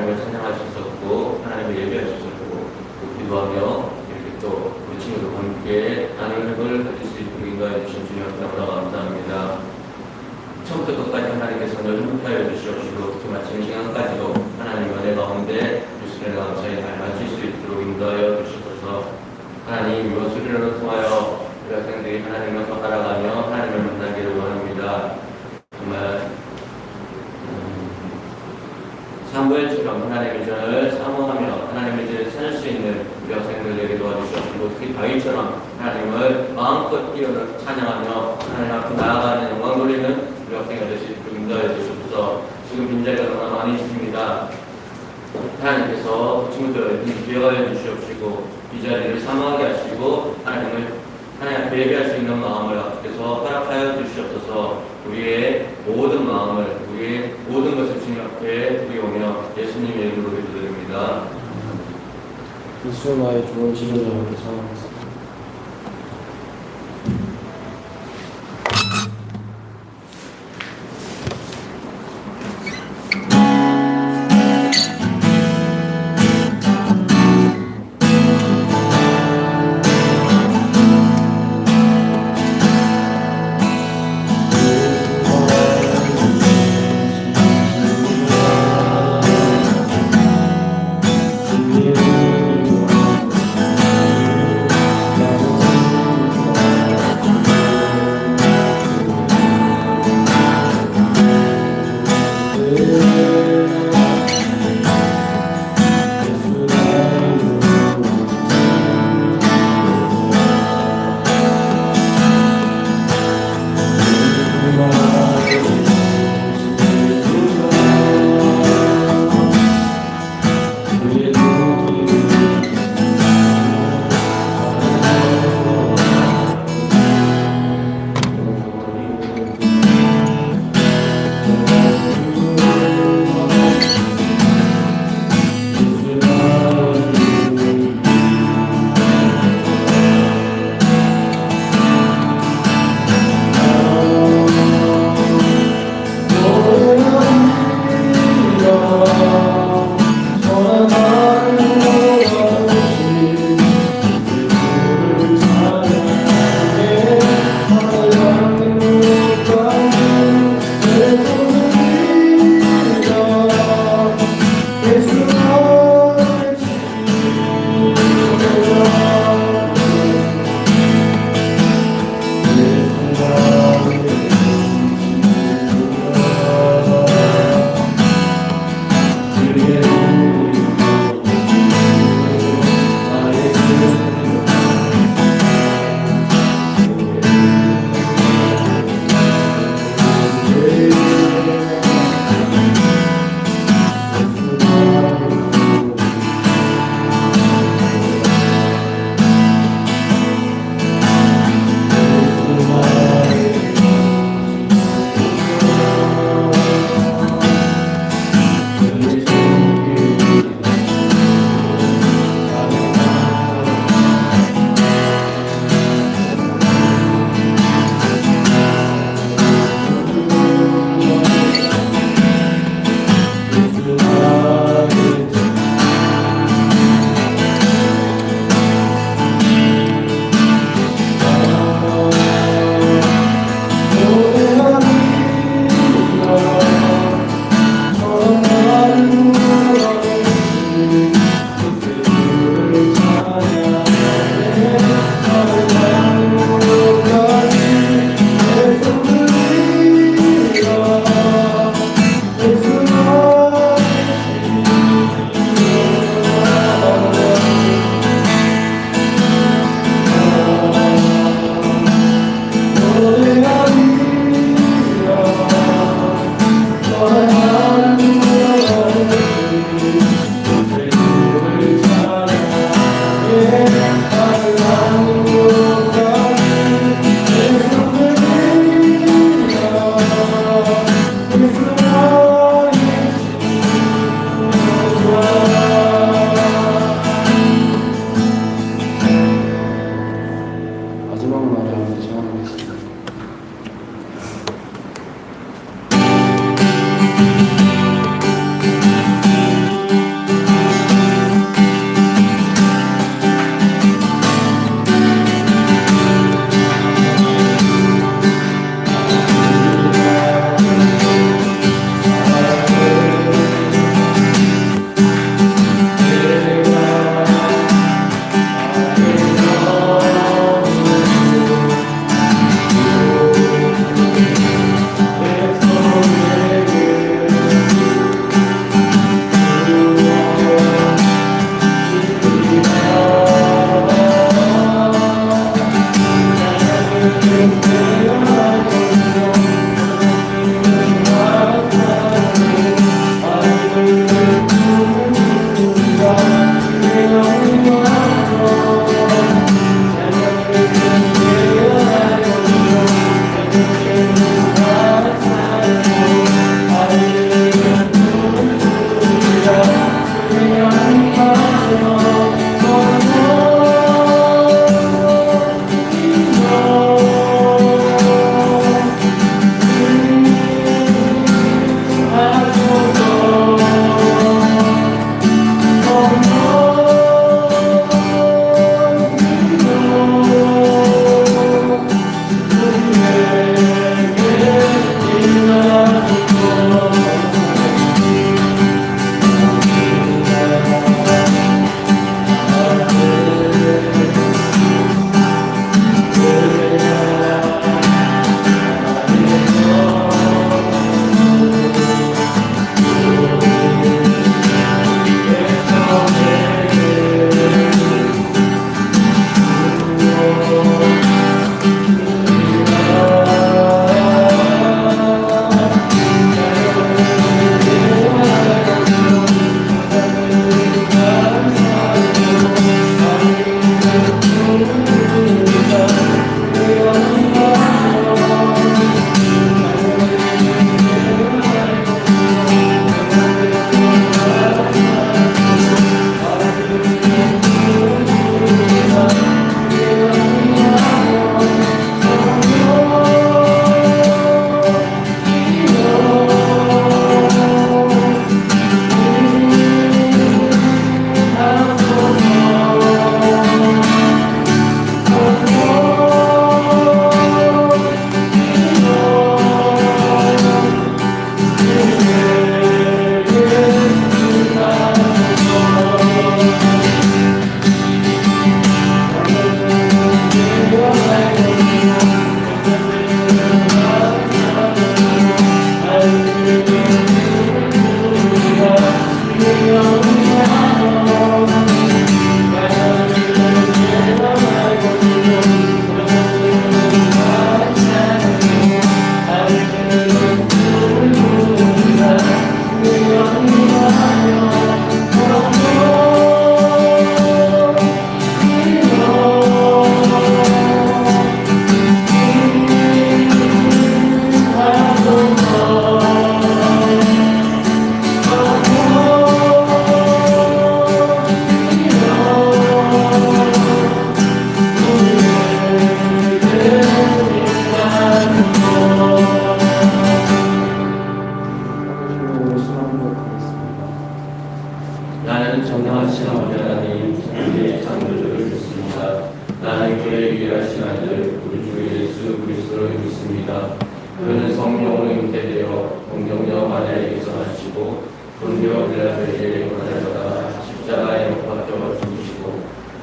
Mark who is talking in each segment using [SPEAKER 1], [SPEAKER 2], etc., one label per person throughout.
[SPEAKER 1] 하나님을 찬양하셔서 주시옵소서 우리의 모든 마음을 우리의 모든 것을 주님 앞에 드리오며 예수님의 이름으로 기도드립니다.
[SPEAKER 2] 예수 나의 좋은
[SPEAKER 1] 지존 여호께서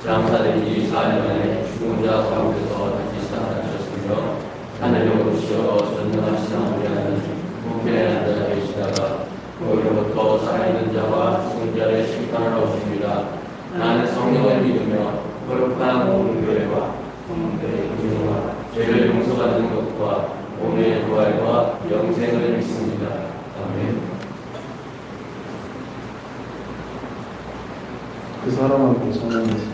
[SPEAKER 1] 지 4일 만에 죽은 자 가운데서 다시 살아나셨으며 하늘로 오시어 전능하신 아버지 하나님 우편에 앉아 계시다가 거기로부터 살아있는 자와 죽은 자를 심판하러 오십니다. 나는 성령을 믿으며 거룩한 모든 교회와 성도의 공동과 죄를 용서받는 것과 오늘의 부활과 영생을 믿습니다. 아멘.
[SPEAKER 3] 그 사람한테 전화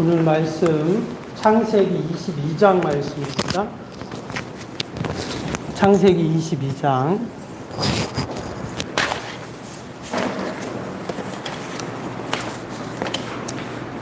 [SPEAKER 4] 오늘 말씀 창세기 22장 말씀입니다. 창세기 22장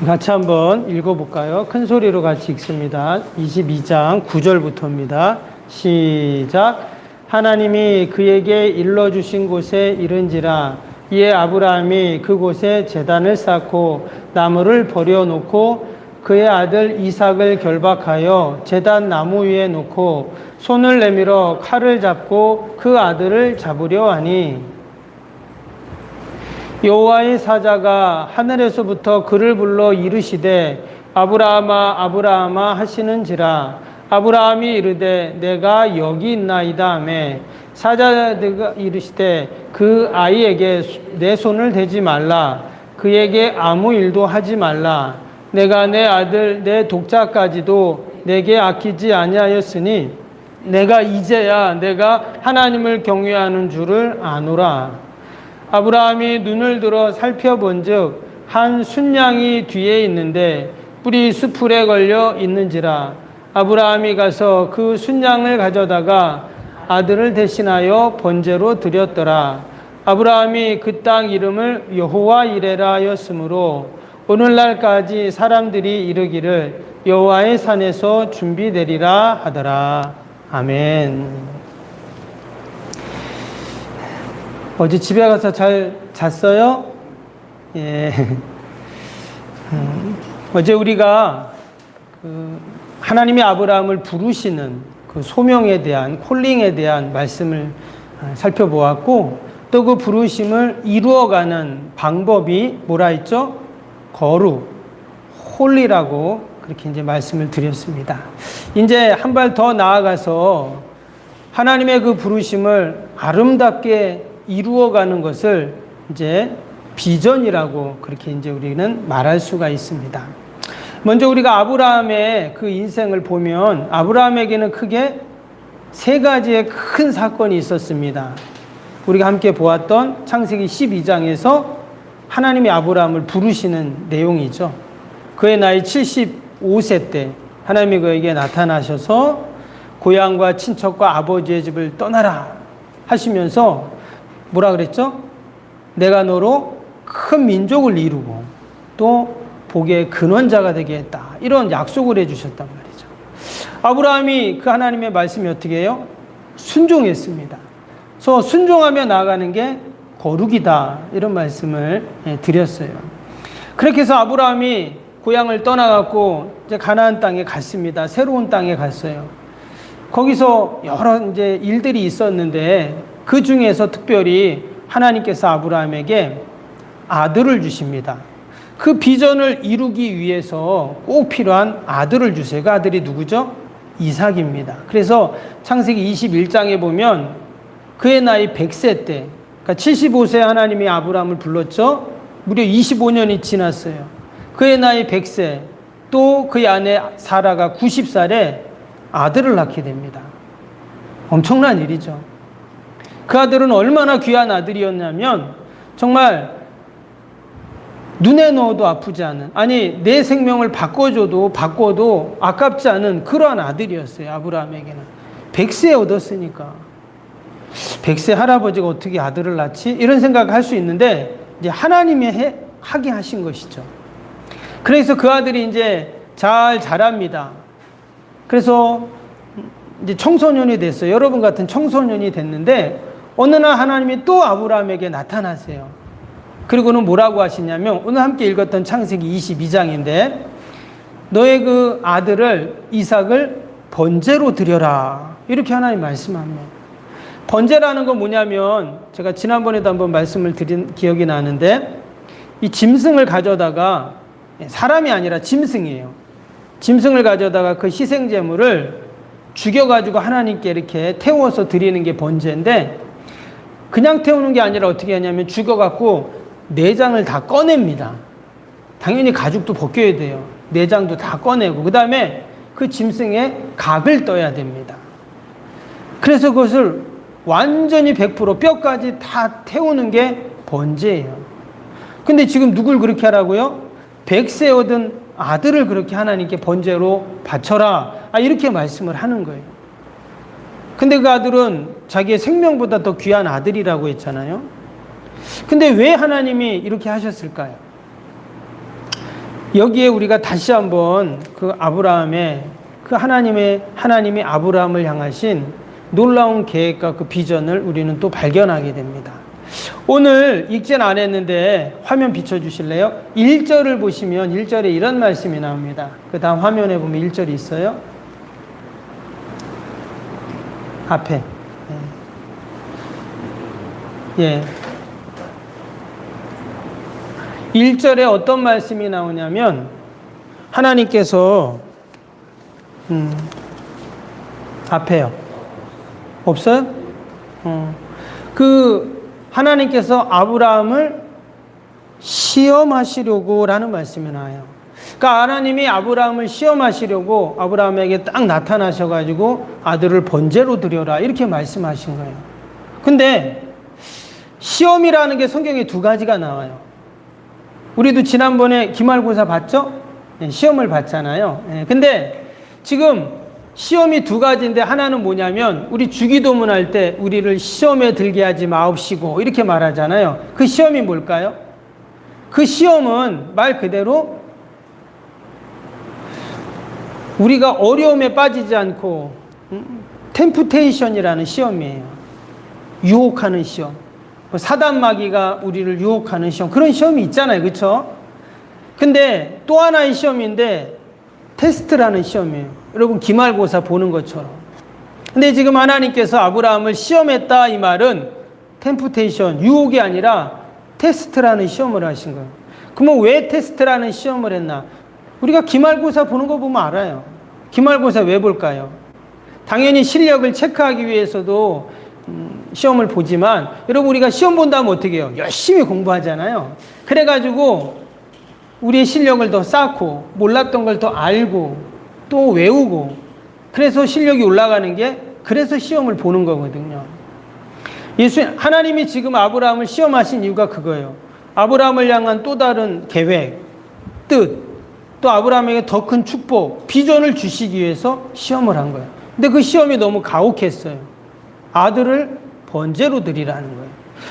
[SPEAKER 4] 같이 한번 읽어볼까요? 큰 소리로 같이 읽습니다. 22장 9절부터입니다. 시작. 하나님이 그에게 일러주신 곳에 이른지라 이에 아브라함이 그곳에 재단을 쌓고 나무를 버려 놓고 그의 아들 이삭을 결박하여 재단 나무 위에 놓고 손을 내밀어 칼을 잡고 그 아들을 잡으려 하니 여호와의 사자가 하늘에서부터 그를 불러 이르시되 아브라함아 아브라함아 하시는지라 아브라함이 이르되 내가 여기 있나이다 하매 사자가 이르시되 그 아이에게 내 손을 대지 말라. 그에게 아무 일도 하지 말라. 내가 내 아들 내 독자까지도 내게 아끼지 아니하였으니 내가 이제야 내가 하나님을 경외하는 줄을 아노라. 아브라함이 눈을 들어 살펴본즉 한 순양이 뒤에 있는데 뿔이 수풀에 걸려 있는지라 아브라함이 가서 그 순양을 가져다가 아들을 대신하여 번제로 드렸더라 아브라함이 그 땅 이름을 여호와 이레라 하였으므로 오늘날까지 사람들이 이르기를 여호와의 산에서 준비되리라 하더라 아멘. 어제 집에 가서 잘 잤어요? 예. 음, 어제 우리가 그 하나님이 아브라함을 부르시는 그 소명에 대한 콜링에 대한 말씀을 아, 살펴보았고 또 그 부르심을 이루어가는 방법이 뭐라 했죠? 거룩, 홀리라고 그렇게 이제 말씀을 드렸습니다. 이제 한 발 더 나아가서 하나님의 그 부르심을 아름답게 이루어가는 것을 이제 비전이라고 그렇게 이제 우리는 말할 수가 있습니다. 먼저 우리가 아브라함의 그 인생을 보면 아브라함에게는 크게 세 가지의 큰 사건이 있었습니다. 우리가 함께 보았던 창세기 12장에서 하나님이 아브라함을 부르시는 내용이죠. 그의 나이 75세 때 하나님이 그에게 나타나셔서 고향과 친척과 아버지의 집을 떠나라 하시면서 뭐라 그랬죠? 내가 너로 큰 민족을 이루고 또 복의 근원자가 되게 했다. 이런 약속을 해주셨단 말이죠. 아브라함이 그 하나님의 말씀이 어떻게 해요? 순종했습니다. 그래서 순종하며 나아가는 게 거룩이다. 이런 말씀을 예, 드렸어요. 그렇게 해서 아브라함이 고향을 떠나갖고 이제 가나안 땅에 갔습니다. 새로운 땅에 갔어요. 거기서 여러 이제 일들이 있었는데 그 중에서 특별히 하나님께서 아브라함에게 아들을 주십니다. 그 비전을 이루기 위해서 꼭 필요한 아들을 주세요. 그 아들이 누구죠? 이삭입니다. 그래서 창세기 21장에 보면 그의 나이 100세 때, 그러니까 75세 하나님이 아브라함을 불렀죠. 무려 25년이 지났어요. 그의 나이 100세, 또 그의 아내 사라가 90살에 아들을 낳게 됩니다. 엄청난 일이죠. 그 아들은 얼마나 귀한 아들이었냐면 정말 눈에 넣어도 아프지 않은 아니 내 생명을 바꿔줘도 바꿔도 아깝지 않은 그러한 아들이었어요 아브라함에게는. 백세 얻었으니까. 백세 할아버지가 어떻게 아들을 낳지? 이런 생각을 할 수 있는데 이제 하나님이 해, 하게 하신 것이죠. 그래서 그 아들이 이제 잘 자랍니다. 그래서 이제 청소년이 됐어요. 여러분 같은 청소년이 됐는데 어느 날 하나님이 또 아브라함에게 나타나세요. 그리고는 뭐라고 하시냐면 오늘 함께 읽었던 창세기 22장인데 너의 그 아들을 이삭을 번제로 드려라. 이렇게 하나님 말씀합니다. 번제라는 건 뭐냐면 제가 지난번에도 한번 말씀을 드린 기억이 나는데 이 짐승을 가져다가 사람이 아니라 짐승이에요. 짐승을 가져다가 그 희생 제물을 죽여 가지고 하나님께 이렇게 태워서 드리는 게 번제인데 그냥 태우는 게 아니라 어떻게 하냐면 죽여 갖고 내장을 다 꺼냅니다. 당연히 가죽도 벗겨야 돼요. 내장도 다 꺼내고 그 다음에 그 짐승의 각을 떠야 됩니다. 그래서 그것을 완전히 100% 뼈까지 다 태우는 게 번제예요. 근데 지금 누굴 그렇게 하라고요? 백세 얻은 아들을 그렇게 하나님께 번제로 바쳐라. 아, 이렇게 말씀을 하는 거예요. 근데 그 아들은 자기의 생명보다 더 귀한 아들이라고 했잖아요. 근데 왜 하나님이 이렇게 하셨을까요? 여기에 우리가 다시 한번 그 아브라함의 그 하나님의 하나님이 아브라함을 향하신 놀라운 계획과 그 비전을 우리는 또 발견하게 됩니다. 오늘 안 했는데 화면 비춰 주실래요? 1절을 보시면 1절에 이런 말씀이 나옵니다. 그 다음 화면에 보면 1절이 있어요. 앞에. 예. 예. 1절에 어떤 말씀이 나오냐면 하나님께서 음, 앞에요. 없어요? 어. 그 하나님께서 아브라함을 시험하시려고라는 말씀이 나와요. 그러니까 하나님이 아브라함을 시험하시려고 아브라함에게 딱 나타나셔가지고 아들을 번제로 드려라 이렇게 말씀하신 거예요. 근데 시험이라는 게 성경에 두 가지가 나와요. 우리도 지난번에 기말고사 봤죠? 네, 시험을 봤잖아요. 네, 근데 지금 시험이 두 가지인데 하나는 뭐냐면 우리 주기도문 할 때 우리를 시험에 들게 하지 마옵시고 이렇게 말하잖아요. 그 시험이 뭘까요? 그 시험은 말 그대로 우리가 어려움에 빠지지 않고 음, 템프테이션이라는 시험이에요. 유혹하는 시험. 뭐 사단 마귀가 우리를 유혹하는 시험 그런 시험이 있잖아요. 그렇죠? 근데 또 하나의 시험인데 테스트라는 시험이에요. 여러분 기말고사 보는 것처럼. 근데 지금 하나님께서 아브라함을 시험했다 이 말은 템프테이션 유혹이 아니라 테스트라는 시험을 하신 거예요. 그러면 왜 테스트라는 시험을 했나? 우리가 기말고사 보는 거 보면 알아요. 기말고사 왜 볼까요? 당연히 실력을 체크하기 위해서도 음, 시험을 보지만 여러분 우리가 시험 본다면 어떻게 해요? 열심히 공부하잖아요. 그래가지고 우리의 실력을 더 쌓고 몰랐던 걸 더 알고 또 외우고 그래서 실력이 올라가는 게 그래서 시험을 보는 거거든요. 예수 하나님이 지금 아브라함을 시험하신 이유가 그거예요. 아브라함을 향한 또 다른 계획, 뜻, 또 아브라함에게 더 큰 축복, 비전을 주시기 위해서 시험을 한 거예요. 근데 그 시험이 너무 가혹했어요. 아들을 번제로 드리라는 거예요.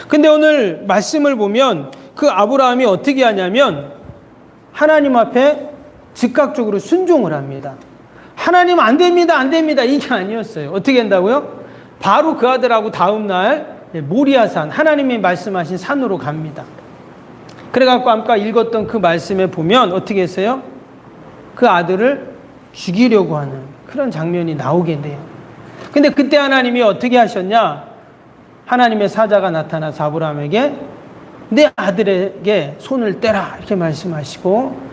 [SPEAKER 4] 근데 오늘 말씀을 보면 그 아브라함이 어떻게 하냐면 하나님 앞에 즉각적으로 순종을 합니다. 하나님 안 됩니다, 안 됩니다. 이게 아니었어요. 어떻게 한다고요? 바로 그 아들하고 다음날 모리아산, 하나님이 말씀하신 산으로 갑니다. 그래갖고 아까 읽었던 그 말씀에 보면 어떻게 했어요? 그 아들을 죽이려고 하는 그런 장면이 나오게 돼요. 근데 그때 하나님이 어떻게 하셨냐? 하나님의 사자가 나타나서 아브라함에게 내 아들에게 손을 떼라 이렇게 말씀하시고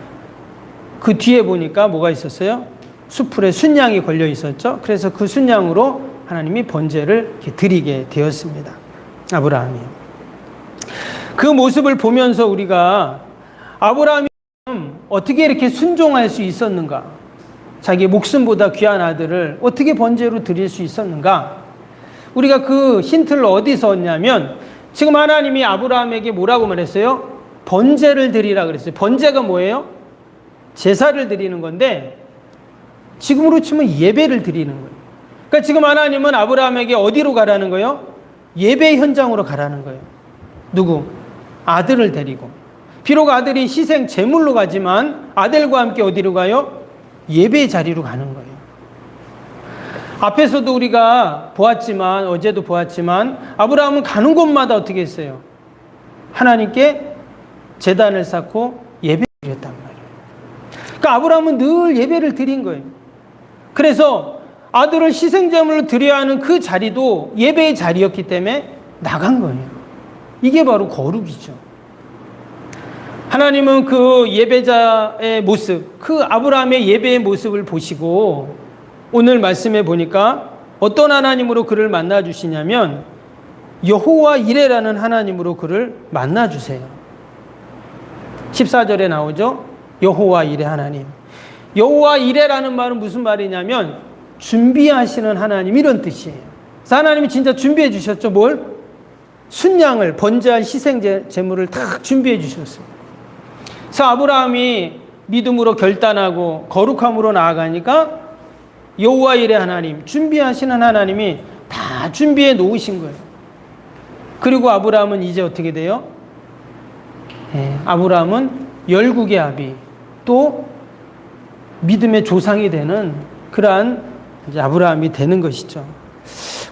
[SPEAKER 4] 그 뒤에 보니까 뭐가 있었어요? 수풀에 순양이 걸려 있었죠. 그래서 그 순양으로 하나님이 번제를 드리게 되었습니다. 아브라함이. 그 모습을 보면서 우리가 아브라함이 어떻게 이렇게 순종할 수 있었는가? 자기 목숨보다 귀한 아들을 어떻게 번제로 드릴 수 있었는가? 우리가 그 힌트를 어디서 얻냐면 지금 하나님이 아브라함에게 뭐라고 말했어요? 번제를 드리라 그랬어요. 번제가 뭐예요? 제사를 드리는 건데 지금으로 치면 예배를 드리는 거예요. 그러니까 지금 하나님은 아브라함에게 어디로 가라는 거예요? 예배 현장으로 가라는 거예요. 누구? 아들을 데리고. 비록 아들이 희생 제물로 가지만 아들과 함께 어디로 가요? 예배 자리로 가는 거예요. 앞에서도 우리가 보았지만 어제도 보았지만 아브라함은 가는 곳마다 어떻게 했어요? 하나님께 제단을 쌓고 예배를 드렸단 말이에요. 그러니까 아브라함은 늘 예배를 드린 거예요. 그래서 아들을 희생제물로 드려야 하는 그 자리도 예배의 자리였기 때문에 나간 거예요. 이게 바로 거룩이죠. 하나님은 그 예배자의 모습, 그 아브라함의 예배의 모습을 보시고 오늘 말씀해 보니까 어떤 하나님으로 그를 만나 주시냐면 여호와 이레라는 하나님으로 그를 만나 주세요. 14절에 나오죠. 여호와 이레 하나님. 여호와 이레라는 말은 무슨 말이냐면 준비하시는 하나님 이런 뜻이에요. 하나님이 진짜 준비해 주셨죠. 뭘? 순양을 번제한 희생 제- 제물을 다 준비해 주셨어요. 그래서 아브라함이 믿음으로 결단하고 거룩함으로 나아가니까 여호와 이레 하나님 준비하시는 하나님이 다 준비해 놓으신 거예요. 그리고 아브라함은 이제 어떻게 돼요? 예, 아브라함은 열국의 아비 또 믿음의 조상이 되는 그러한 아브라함이 되는 것이죠.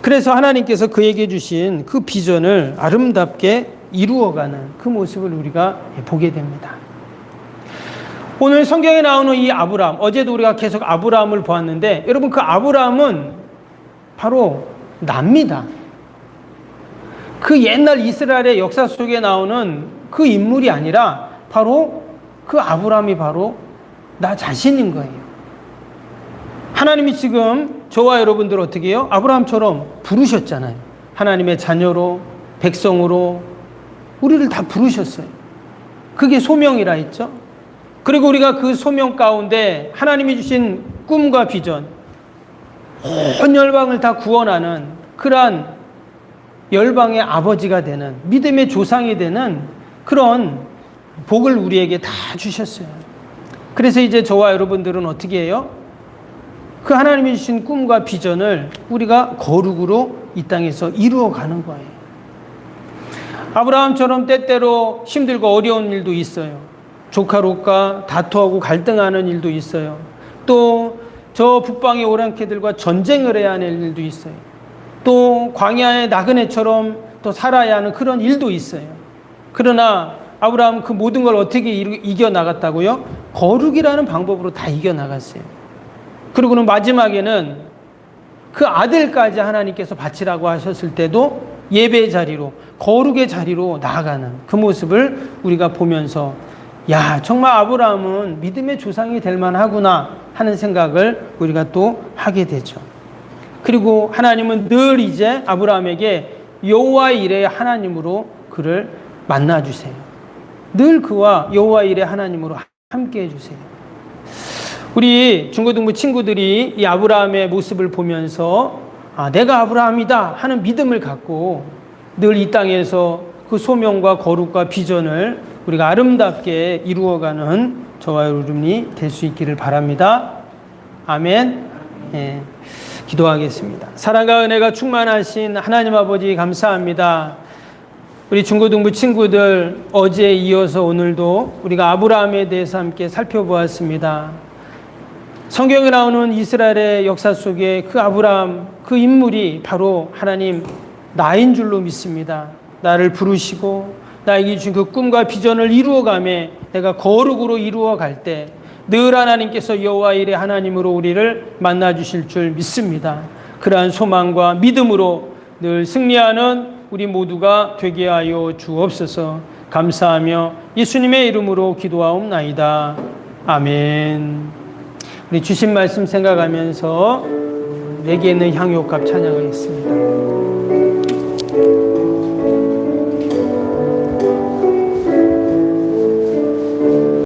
[SPEAKER 4] 그래서 하나님께서 그에게 주신 그 비전을 아름답게 이루어가는 그 모습을 우리가 보게 됩니다. 오늘 성경에 나오는 이 아브라함, 어제도 우리가 계속 아브라함을 보았는데, 여러분 그 아브라함은 바로 납니다. 그 옛날 이스라엘의 역사 속에 나오는 그 인물이 아니라 바로 그 아브라함이 바로 나 자신인 거예요. 하나님이 지금 저와 여러분들 어떻게 해요? 아브라함처럼 부르셨잖아요. 하나님의 자녀로, 백성으로, 우리를 다 부르셨어요. 그게 소명이라 했죠. 그리고 우리가 그 소명 가운데 하나님이 주신 꿈과 비전, 온 열방을 다 구원하는 그러한 열방의 아버지가 되는 믿음의 조상이 되는 그런 복을 우리에게 다 주셨어요. 그래서 이제 저와 여러분들은 어떻게 해요? 그 하나님이 주신 꿈과 비전을 우리가 거룩으로 이 땅에서 이루어 가는 거예요. 아브라함처럼 때때로 힘들고 어려운 일도 있어요. 조카 롯과 다투하고 갈등하는 일도 있어요. 또 저 북방의 오랑캐들과 전쟁을 해야 하는 일도 있어요. 또 광야의 나그네처럼 또 살아야 하는 그런 일도 있어요. 그러나 아브라함 그 모든 걸 어떻게 이겨 나갔다고요? 거룩이라는 방법으로 다 이겨 나갔어요. 그리고는 마지막에는 그 아들까지 하나님께서 바치라고 하셨을 때도 예배 자리로 거룩의 자리로 나아가는 그 모습을 우리가 보면서 야 정말 아브라함은 믿음의 조상이 될 만하구나 하는 생각을 우리가 또 하게 되죠. 그리고 하나님은 늘 이제 아브라함에게 여호와 일의 하나님으로 그를 만나 주세요. 늘 그와 여호와 일의 하나님으로 함께 해 주세요. 우리 중고등부 친구들이 이 아브라함의 모습을 보면서 아, 내가 아브라함이다 하는 믿음을 갖고 늘 이 땅에서 그 소명과 거룩과 비전을 우리가 아름답게 이루어가는 저와 여러분이 될 수 있기를 바랍니다. 아멘. 예, 기도하겠습니다. 사랑과 은혜가 충만하신 하나님 아버지 감사합니다. 우리 중고등부 친구들 어제에 이어서 오늘도 우리가 아브라함에 대해서 함께 살펴보았습니다. 성경에 나오는 이스라엘의 역사 속에 그 아브라함, 그 인물이 바로 하나님 나인 줄로 믿습니다. 나를 부르시고 나에게 주신 그 꿈과 비전을 이루어가며 내가 거룩으로 이루어 갈 때 늘 하나님께서 여호와 일의 하나님으로 우리를 만나 주실 줄 믿습니다. 그러한 소망과 믿음으로 늘 승리하는 우리 모두가 되게 하여 주옵소서. 감사하며 예수님의 이름으로 기도하옵나이다. 아멘. 우리 주신 말씀 생각하면서 내게 있는 향유값 찬양하겠습니다.